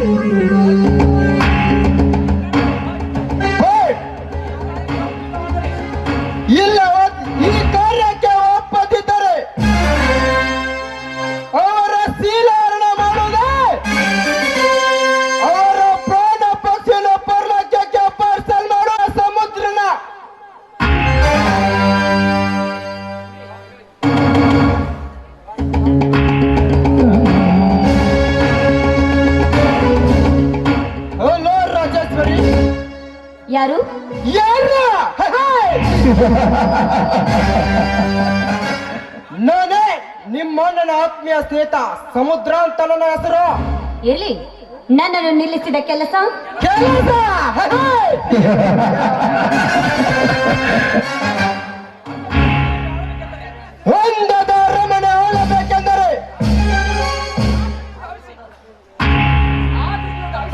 Música ನಿಮ್ಮ ನನ್ನ ಆತ್ಮೀಯ ಸ್ನೇಹಿತ ಸಮುದ್ರ ಅಂತ ನನ್ನ ಹೆಸರು. ಎಲ್ಲಿ? ನನ್ನನ್ನು ನಿಲ್ಲಿಸಿದ ಕೆಲಸ? ಕೆಲಸ! ಒಂದದ ಅರಮನೆ ಆಳಬೇಕೆಂದರೆ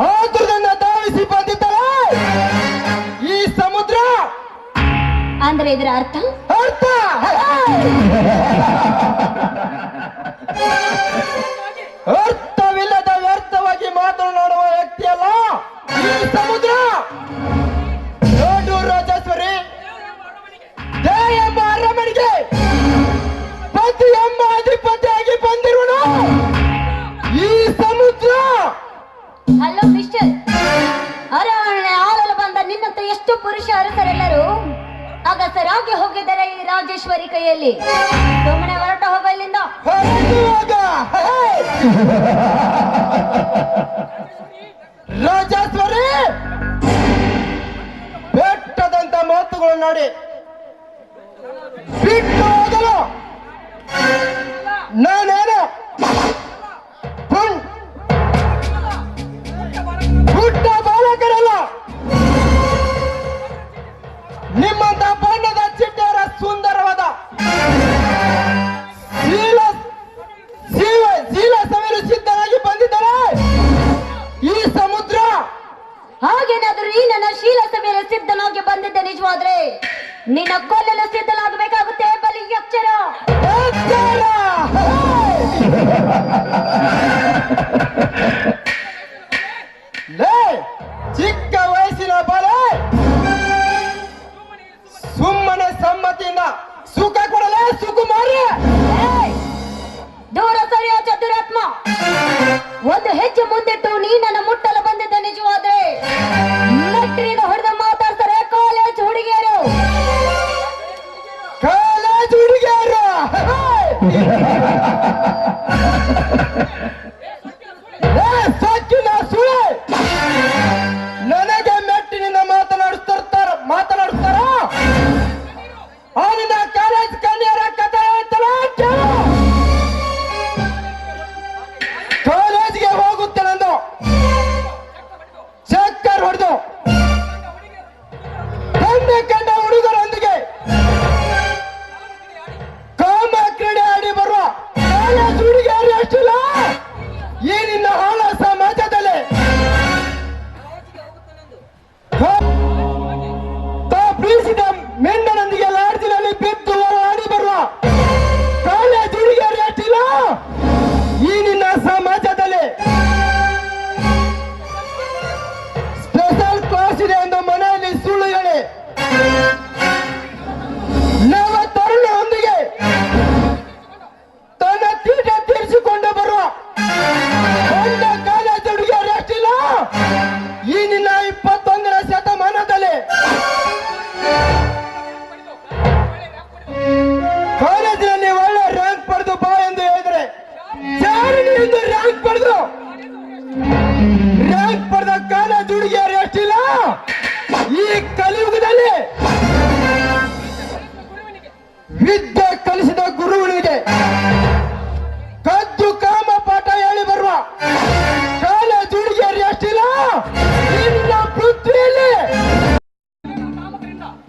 ಆತುರದನ್ನ ತಾವಿಸಿ ಬಂದಿದ್ದಲ್ಲ ಈ ಸಮುದ್ರ. ಅಂದ್ರೆ ಇದರ ಅರ್ಥ? ಅರ್ಥವಿಲ್ಲದ ವ್ಯರ್ಥವಾಗಿ ಮಾತನಾಡುವ ವ್ಯಕ್ತಿಯಲ್ಲ ಈ ಸಮುದ್ರ! ಸಮ್ಮತಿಯಿಂದ ಸುಖ ಕೊಡಲೇ ಸುಕುಮಾರ ದೂರ ಸರಿಯ ಚತುರಾತ್ಮ. ಒಂದು ಹೆಜ್ಜೆ ಮುಂದಿಟ್ಟು ನೀ ನನ್ನ ಮುಟ್ಟಲು ಬಂದಿದ್ದ ನಿಜವಾದ್ರೆ. ನಟ್ರಿನ ಹೊಡೆದ ಮಾತಾಡ್ತಾರೆ ಕಾಲೇಜ್ ಹುಡುಗಿಯರು. ಕಾಲೇಜ್ ಹುಡುಗಿಯರು.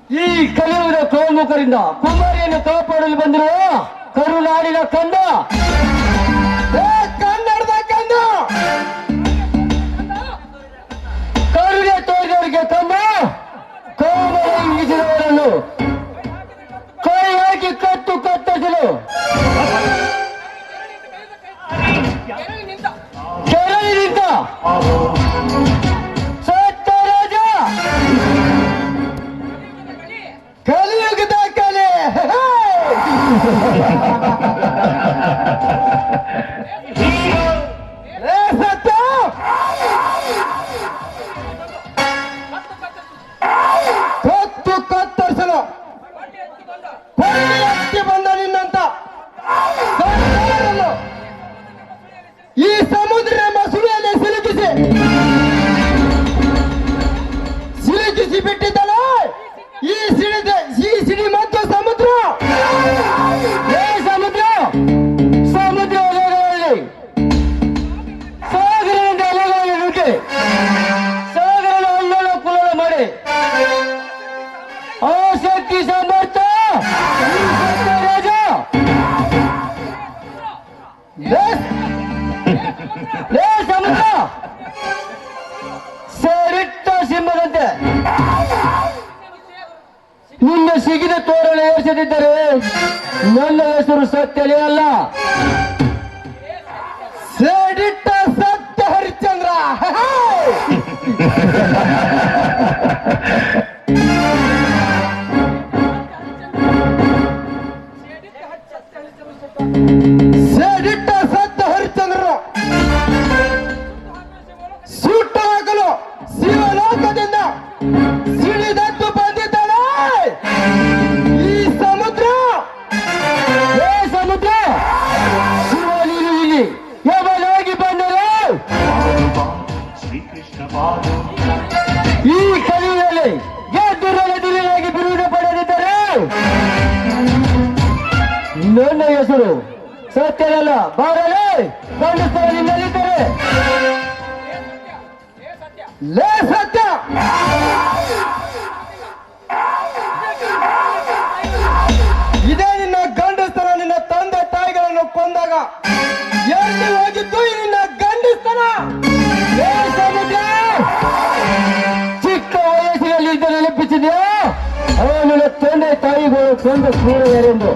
ಈ ಕಲಿಯುವುದ ಕೋಮುಖರಿಂದ ಕುಮಾರಿಯನ್ನು ಕಾಪಾಡಲು ಬಂದಿರುವ ಕರುನಾಡಿನ ಕಂದ. ಕನ್ನಡದ ಕಂದ! ಕರುಗೆ ತೋರಿದವರಿಗೆ ತಮ್ಮ ಕೋಮರನ್ನು ಕೈ ಹಾಕಿ ಕತ್ತು ಕತ್ತಲು ಕೆರೆ ನಿಂತ Thank you. ನನ್ನ ಹೆಸರು ಸತ್ಯ ಅಲ್ಲ. ಸೇಡಿಟ್ಟ ಸತ್ಯ ಹರಿಶ್ಚಂದ್ರ ಬಂದಾಗ ಎಲ್ಲಿ ಹೋಗಿದ್ದು ನಿನ್ನ ಗಂಡಿಸ್ತನ. ಚಿಕ್ಕ ವಯಸ್ಸಿನಲ್ಲಿ ಇದ್ದ ನೆನಪಿಸಿದೆಯಾ? ಅವನ ತಂದೆ ತಾಯಿಗೂ ತಂದೆ ಸೂರ್ಯರೆಂದು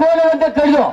ಕೋಲವಂತ ಕಡಿದು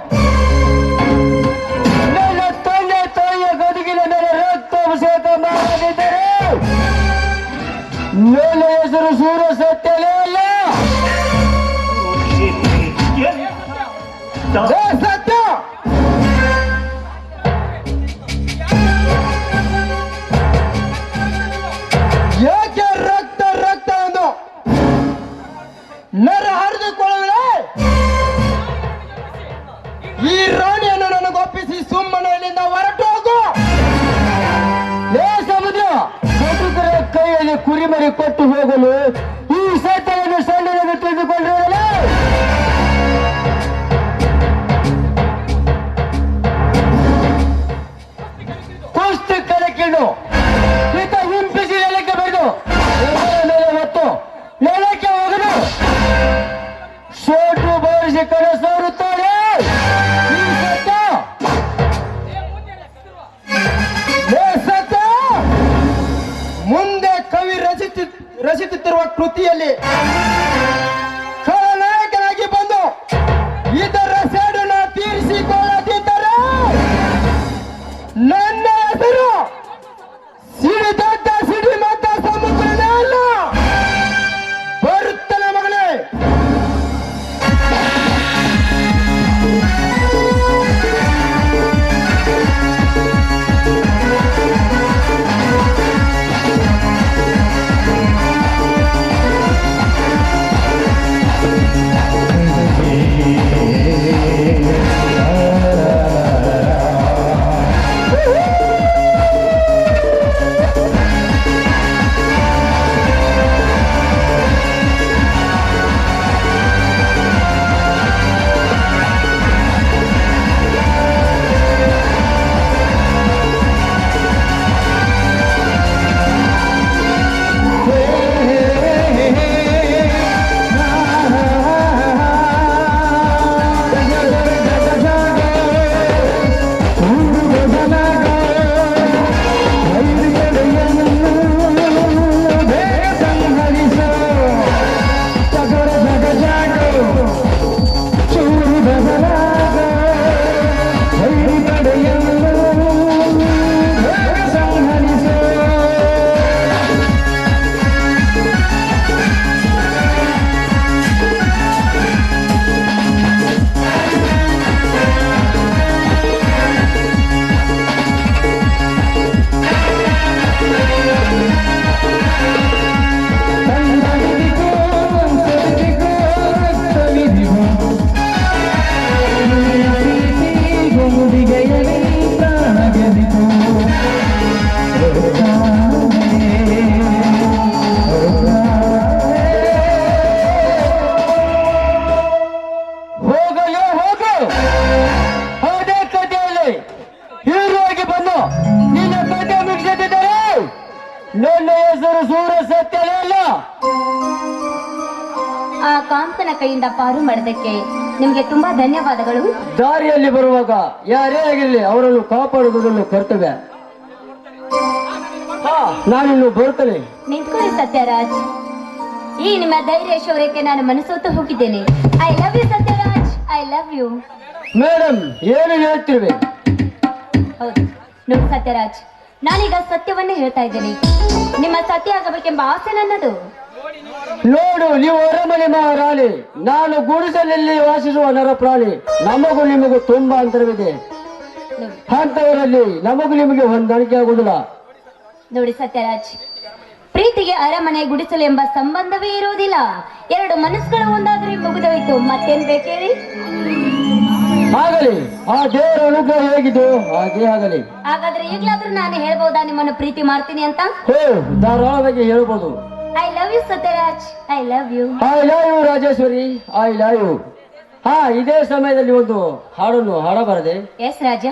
ಮಾಡಿದ್ದಕ್ಕೆ ನಿಮ್ಗೆ ತುಂಬಾ ಧನ್ಯವಾದಗಳು. ದಾರಿಯಲ್ಲಿ ಬರುವಾಗ ಯಾರೇ ಆಗಿರಲಿ ಅವರನ್ನು ಕಾಪಾಡುವುದನ್ನು ಕರ್ತವ್ಯ. ನಾನಿನ್ನು ಬರುತ್ತೇನೆ ನಿಂತ್ಕೊಳ್ಳಿ ಸತ್ಯರಾಜ್. ಈ ನಿಮ್ಮ ಧೈರ್ಯ ಶೌರ್ಯಕ್ಕೆ ನಾನು ಮನಸೋತು ಹೋಗಿದ್ದೇನೆ. I love you Sathyaraj. I love you madam ಏನು ಹೇಳ್ತಿರ್ವೆ? ಹೌದು. ನೋಡಿ ಸತ್ಯರಾಜ್ ನಾನೀಗ ಸತ್ಯವನ್ನೇ ಹೇಳ್ತಾ ಇದ್ದೇನೆ. ನಿಮ್ಮ ಸತ್ಯ ಆಗಬೇಕೆಂಬ ಆಸೆ ನನ್ನದು. ನೋಡು ನೀವು ಅರಮನೆ ಮಹಾರಾಣಿ. ನಾನು ಗುಡಿಸಲಲ್ಲಿ ವಾಸಿಸುವ ನರ ಪ್ರಾಣಿ ನಮಗೂ ನಿಮಗೂ ತುಂಬಾ ಅಂತರವಿದೆ. ಅಂತವರಲ್ಲಿ ನಮಗೂ ನಿಮಗೆ ಹೊಂದಾಣಿಕೆ ಆಗುವುದಿಲ್ಲ. ನೋಡಿ ಸತ್ಯರಾಜ್ ಪ್ರೀತಿಗೆ ಅರಮನೆ ಗುಡಿಸಲು ಎಂಬ ಸಂಬಂಧವೇ ಇರುವುದಿಲ್ಲ. ಎರಡು ಮನಸ್ಸುಗಳು ಒಂದಾದ್ರೆ ಮುಗಿದೋಯ್ತು. ಮತ್ತೇನ್ ಬೇಕೇಳಿ? ಆಗಲಿ. ಆ ದೇವರ ಅನುಗ್ರಹ ಹೇಗಿದ್ದು ಹಾಗೆ ಆಗಲಿ. ಹಾಗಾದ್ರೆ ಈಗ್ಲಾದ್ರೂ ನಾನು ಹೇಳ್ಬಹುದಾ ನಿಮ್ಮನ್ನು ಪ್ರೀತಿ ಮಾಡ್ತೀನಿ ಅಂತ? ಹೋ ಧಾರಾಳವಾಗಿ ಹೇಳ್ಬೋದು. I love you Sathyaraj I love you I love you Rajeshwari I love you ಹಾ ಇದೇ ಸಮಯದಲ್ಲಿ ಒಂದು ಹಾಡನ್ನು ಹಾಡಬಾರದೆ. ಎಸ್ ರಾಜ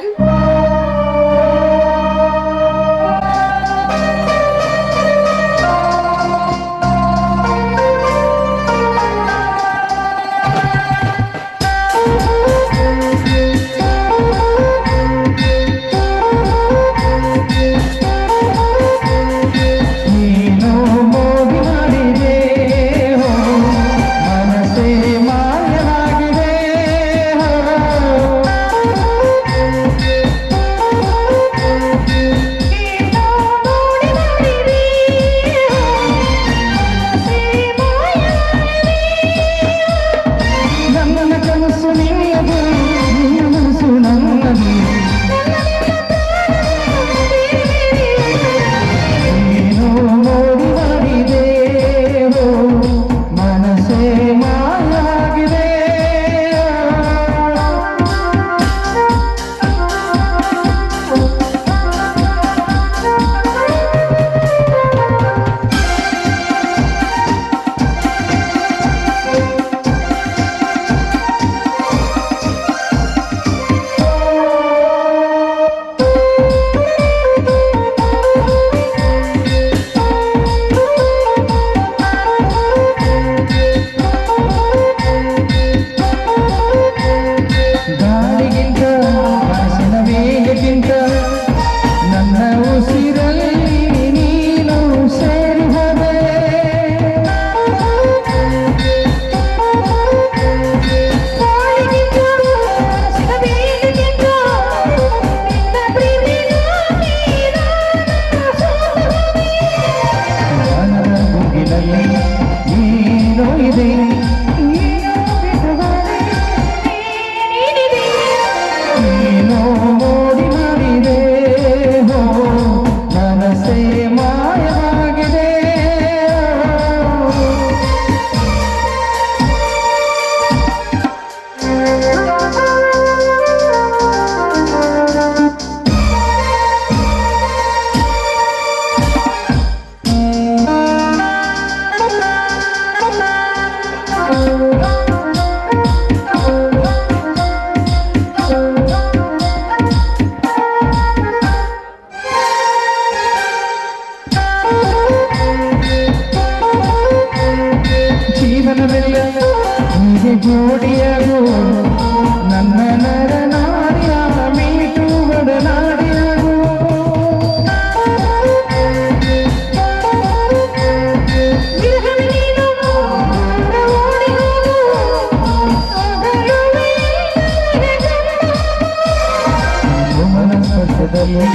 ಮನ ಸ್ಪರ್ಶದಲ್ಲಿ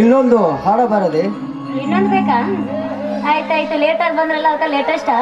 ಇನ್ನೊಂದು ಹಾಡ ಬರದೆ. ಇನ್ನೊಂದು ಬೇಕಾ? ಆಯ್ತಾಯ್ತು ಲೇಟಾಗಿ ಬಂದ್ರಲ್ಲ ಅದಕ್ಕೆ ಲೇಟೆಸ್ಟಾ